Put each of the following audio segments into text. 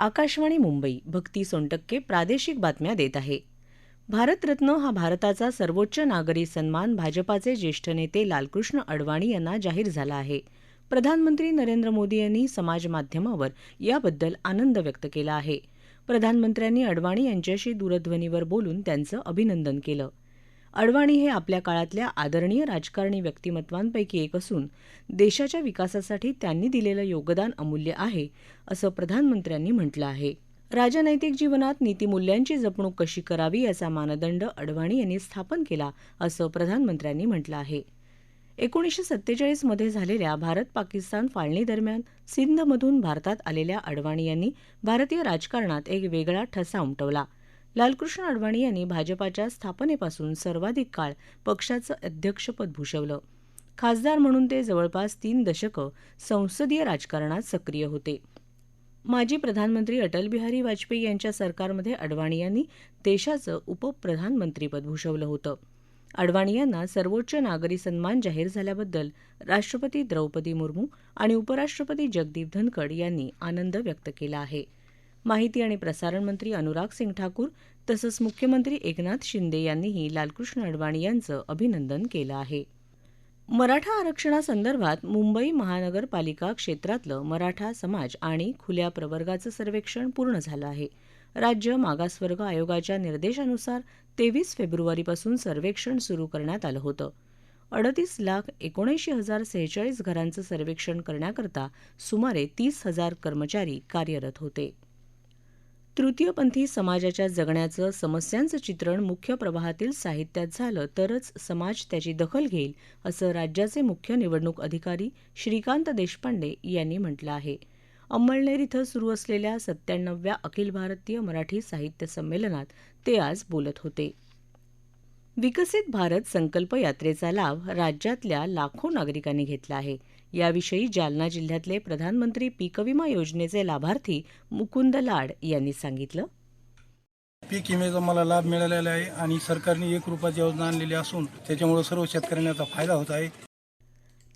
आकाशवाणी मुंबई भक्ती सोनटक्के प्रादेशिक बातम्या देत आहे. भारतरत्न हा भारताचा सर्वोच्च नागरी सन्मान भाजपाचे ज्येष्ठ नेते लालकृष्ण अडवाणी यांना जाहीर झाला आहे. प्रधानमंत्री नरेंद्र मोदी यांनी समाजमाध्यमावर याबद्दल आनंद व्यक्त केला आहे. प्रधानमंत्र्यांनी अडवाणी यांच्याशी दूरध्वनीवर बोलून त्यांचं अभिनंदन केलं. अडवाणी हे आपल्या काळातल्या आदरणीय राजकारणी व्यक्तिमत्वांपैकी एक असून देशाच्या विकासासाठी त्यांनी दिलेलं योगदान अमूल्य आहे असं प्रधानमंत्र्यांनी म्हटलं आहे. राजनैतिक जीवनात नीतिमूल्यांची जपणूक कशी करावी याचा मानदंड अडवाणी यांनी स्थापन केला असं प्रधानमंत्र्यांनी म्हटलं आहे. एकोणीसशे सत्तेचाळीसमध्ये झालेल्या भारत पाकिस्तान फाळणीदरम्यान सिंधमधून भारतात आलेल्या अडवाणी यांनी भारतीय राजकारणात एक वेगळा ठसा उमटवला. लालकृष्ण अडवाणी यांनी भाजपाच्या स्थापनेपासून सर्वाधिक काळ पक्षाचं अध्यक्षपद भूषवलं. खासदार म्हणून ते जवळपास तीन दशकं संसदीय राजकारणात सक्रिय होते. माजी प्रधानमंत्री अटल बिहारी वाजपेयी यांच्या सरकारमध्ये अडवाणी यांनी देशाचं उपप्रधानमंत्रीपद भूषवलं होतं. अडवाणी यांना सर्वोच्च नागरी सन्मान जाहीर झाल्याबद्दल राष्ट्रपती द्रौपदी मुर्मू आणि उपराष्ट्रपती जगदीप धनखड यांनी आनंद व्यक्त केला आहे. माहिती आणि प्रसारण मंत्री अनुराग सिंग ठाकूर तसंच मुख्यमंत्री एकनाथ शिंदे यांनीही लालकृष्ण अडवाणी यांचं अभिनंदन केलं आहे. मराठा आरक्षणासंदर्भात मुंबई महानगरपालिका क्षेत्रातलं मराठा समाज आणि खुल्या प्रवर्गाचं सर्वेक्षण पूर्ण झालं आहे. राज्य मागासवर्ग आयोगाच्या निर्देशानुसार तेवीस फेब्रुवारीपासून सर्वेक्षण सुरू करण्यात आलं होतं. अडतीस लाख एकोणऐंशी हजार सेहेचाळीस घरांचं सर्वेक्षण करण्याकरता सुमारे तीस हजार कर्मचारी कार्यरत होते. तृतीयपंथी समाजाच्या जगण्याचं समस्यांचं चित्रण मुख्य प्रवाहातील साहित्यात झालं तरच समाज त्याची दखल घेईल असं राज्याचे मुख्य निवडणूक अधिकारी श्रीकांत देशपांडे यांनी म्हटलं आहे. अंमळनेर इथं सुरू असलेल्या सत्त्याण्णव्या अखिल भारतीय मराठी साहित्य संमेलनात ते आज बोलत होते. विकसित भारत संकल्प यात्रेचा लाभ राज्यातल्या लाखो नागरिकांनी घेतला आहे. याविषयी जालना जिल्ह्यातले प्रधानमंत्री पीक विमा योजनेचे लाभार्थी मुकुंद लाड यांनी सांगितलं. पीक विम्याचा मला लाभ मिळालेला आहे आणि सरकारने एक रुपयाची योजना आणलेली असून त्याच्यामुळे सर्व शेतकऱ्यांना फायदा होत आहे.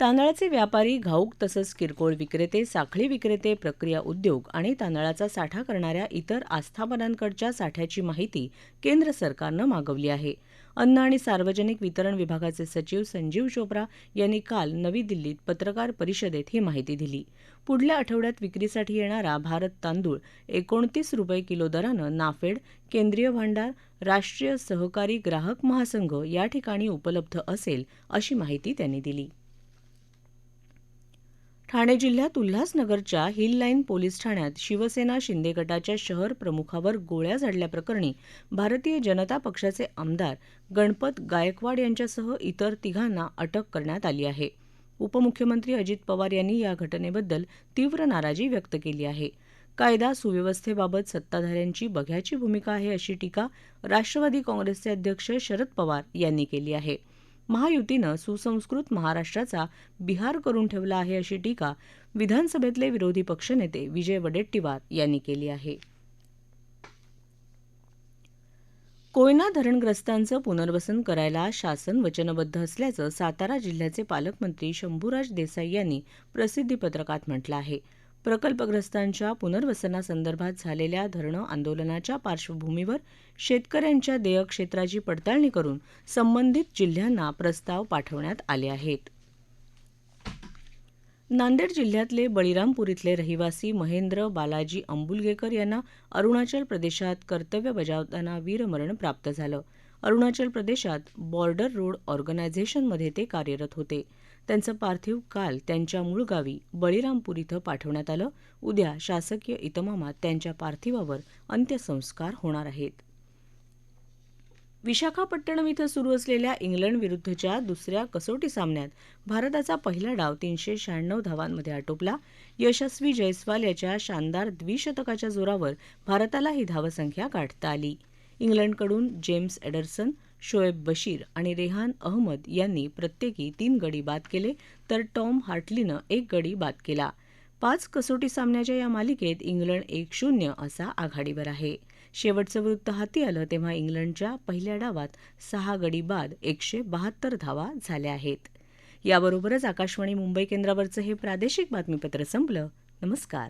तांदळाचे व्यापारी घाऊक तसंच किरकोळ विक्रेते साखळी विक्रेते प्रक्रिया उद्योग आणि तांदळाचा साठा करणाऱ्या इतर आस्थापनांकडच्या साठ्याची माहिती केंद्र सरकारनं मागवली आहे. अन्न आणि सार्वजनिक वितरण विभागाचे सचिव संजीव चोप्रा यांनी काल नवी दिल्लीत पत्रकार परिषदेत ही माहिती दिली. पुढल्या आठवड्यात विक्रीसाठी येणारा भारत तांदूळ एकोणतीस रुपये किलो दरानं नाफेड केंद्रीय भांडार राष्ट्रीय सहकारी ग्राहक महासंघ या ठिकाणी उपलब्ध असेल अशी माहिती त्यांनी दिली. ठाणे जिल्ह्यात उल्हासनगरच्या हिल लाईन पोलीस ठाण्यात शिवसेना शिंदे गटाच्या शहर प्रमुखावर गोळ्या झाडल्याप्रकरणी भारतीय जनता पक्षाचे आमदार गणपत गायकवाड यांच्यासह इतर तिघांना अटक करण्यात आली आहे. उपमुख्यमंत्री अजित पवार यांनी या घटनेबद्दल तीव्र नाराजी व्यक्त केली आहे. कायदा सुव्यवस्थेबाबत सत्ताधाऱ्यांची बघ्याची भूमिका आहे अशी टीका राष्ट्रवादी काँग्रेसचे अध्यक्ष शरद पवार यांनी केली आहे. महायुतीनं सुसंस्कृत महाराष्ट्राचा बिहार करून ठेवला आहे अशी टीका विधानसभेतले विरोधी पक्षनेते विजय वडेट्टीवार यांनी केली आहे. कोयना धरणग्रस्तांचं पुनर्वसन करायला शासन वचनबद्ध असल्याचं सातारा जिल्ह्याचे पालकमंत्री शंभूराज देसाई यांनी प्रसिद्धीपत्रकात म्हटलं आहे. प्रकल्पग्रस्तांच्या पुनर्वसनासंदर्भात झालेल्या धरणं आंदोलनाच्या पार्श्वभूमीवर शेतकऱ्यांच्या देयक क्षेत्राची पडताळणी करून संबंधित जिल्ह्यांना प्रस्ताव पाठवण्यात आले आहेत. नांदेड जिल्ह्यातले बळीरामपूर इथले रहिवासी महेंद्र बालाजी अंबुलगेकर यांना अरुणाचल प्रदेशात कर्तव्य बजावताना वीरमरण प्राप्त झालं. अरुणाचल प्रदेशात बॉर्डर रोड ऑर्गनायझेशनमध्ये ते कार्यरत होते. त्यांचं पार्थिव काल त्यांच्या मूळ गावी बळीरामपूर इथं पाठवण्यात आलं. उद्या शासकीय इतमामात त्यांच्या पार्थिवावर अंत्यसंस्कार होणार आहेत. विशाखापट्टणम इथं सुरू असलेल्या इंग्लंड विरुद्धच्या दुसऱ्या कसोटी सामन्यात भारताचा पहिला डाव तीनशे शहाण्णव धावांमध्ये आटोपला. यशस्वी जयस्वाल याच्या शानदार द्विशतकाच्या जोरावर भारताला ही धावसंख्या गाठता आली. इंग्लंडकडून जेम्स एडरसन शोएब बशीर आणि रेहान अहमद यांनी प्रत्येकी तीन गडी बाद केले तर टॉम हार्टलीनं एक गडी बाद केला. पाच कसोटी सामन्याच्या या मालिकेत इंग्लंड एक शून्य असा आघाडीवर आहे. शेवटचं वृत्त हाती आलं तेव्हा इंग्लंडच्या पहिल्या डावात सहा गडी बाद एकशे बहात्तर धावा झाल्या आहेत. याबरोबरच आकाशवाणी मुंबई केंद्रावरचं हे प्रादेशिक बातमीपत्र संपलं. नमस्कार.